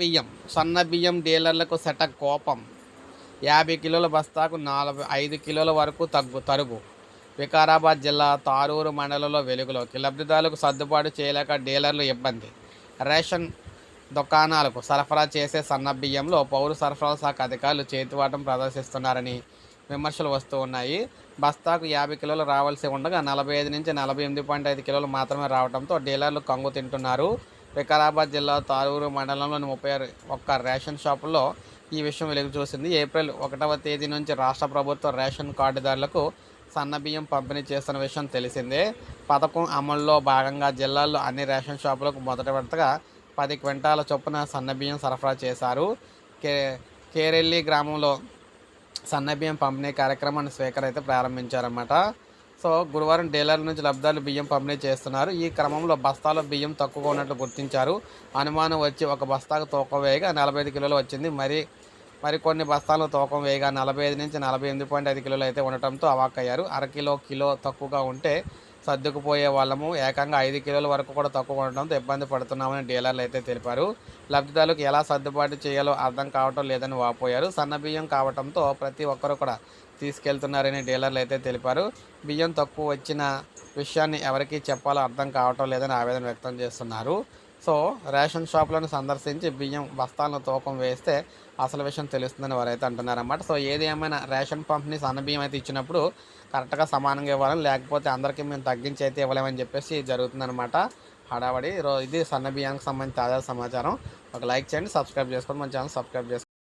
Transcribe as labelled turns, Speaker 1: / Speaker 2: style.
Speaker 1: బియ్యం సన్న బియ్యం డీలర్లకు సెట కోపం. యాభై కిలోల బస్తాకు నలభై ఐదు కిలోల వరకు తగ్గు తరుగు. వికారాబాద్ జిల్లా తారూరు మండలంలో వెలుగులోకి లబ్ధిదారులకు సర్దుబాటు చేయలేక డీలర్లు ఇబ్బంది. రేషన్ దుకాణాలకు సరఫరా చేసే సన్న బియ్యంలో పౌర సరఫరాల శాఖ అధికారులు చేతివాటం ప్రదర్శిస్తున్నారని విమర్శలు వస్తూ ఉన్నాయి. బస్తాకు యాభై కిలోలు రావాల్సి ఉండగా నలభై ఐదు నుంచి నలభై ఎనిమిది పాయింట్ ఐదు కిలోలు మాత్రమే రావడంతో డీలర్లు కంగు తింటున్నారు. వికారాబాద్ జిల్లా తారూరు మండలంలోని ముప్పై ఆరు ఒక్క రేషన్ షాపుల్లో ఈ విషయం వెలుగు చూసింది. ఏప్రిల్ ఒకటవ తేదీ నుంచి రాష్ట్ర ప్రభుత్వ రేషన్ కార్డుదారులకు సన్న బియ్యం పంపిణీ చేస్తున్న విషయం తెలిసిందే. పథకం అమల్లో భాగంగా జిల్లాలో అన్ని రేషన్ షాపులకు మొదటి విడతగా పది క్వింటాల చొప్పున సన్న బియ్యం సరఫరా చేశారు. కే కేరెల్లి గ్రామంలో సన్నబియ్యం పంపిణీ కార్యక్రమాన్ని స్వీకరైతే ప్రారంభించారన్నమాట. సో గురువారం డీలర్ల నుంచి లబ్ధాలు బియ్యం పంపిణీ చేస్తున్నారు. ఈ క్రమంలో బస్తాల బియ్యం తక్కువగా ఉన్నట్లు గుర్తించారు. అనుమానం వచ్చి ఒక బస్తాకు తూకం వేయగా నలభై ఐదు కిలోలు వచ్చింది. మరి మరికొన్ని బస్తాలు తూకం వేయగా నలభై ఐదు నుంచి నలభై ఎనిమిది పాయింట్ ఐదు కిలోలు అయితే ఉండటంతో అవాక్కయ్యారు. అరకిలో కిలో తక్కువగా ఉంటే సర్దుకుపోయే వాళ్ళము. ఏకంగా ఐదు కిలోల వరకు కూడా తక్కువ ఉండడంతో ఇబ్బంది పడుతున్నామని డీలర్లు అయితే తెలిపారు. లబ్ధిదారులకు ఎలా సర్దుబాటు చేయాలో అర్థం కావటం లేదని వాపోయారు. సన్న బియ్యం కావటంతో ప్రతి ఒక్కరూ కూడా తీసుకెళ్తున్నారని డీలర్లు అయితే తెలిపారు. బియ్యం తక్కువ వచ్చిన విషయాన్ని ఎవరికి చెప్పాలో అర్థం కావటం లేదని ఆవేదన వ్యక్తం చేస్తున్నారు. సో రేషన్ షాపులను సందర్శించి బియ్యం బస్తాలను తూకం వేస్తే అసలు విషయం తెలుస్తుందని వారైతే అంటున్నారన్నమాట. సో ఏది ఏమైనా రేషన్ పంపిణీ సన్న బియ్యం అయితే ఇచ్చినప్పుడు కరెక్ట్గా సమానంగా ఇవ్వాలని లేకపోతే అందరికీ మేము తగ్గించి అయితే ఇవ్వలేమని చెప్పేసి జరుగుతుందన్నమాట. హడావడి ఇది సన్న బియ్యానికి సంబంధించి తాజా సమాచారం. ఒక లైక్ చేయండి సబ్స్క్రైబ్ చేసుకోండి మన ఛానల్ సబ్స్క్రైబ్ చేసుకోండి.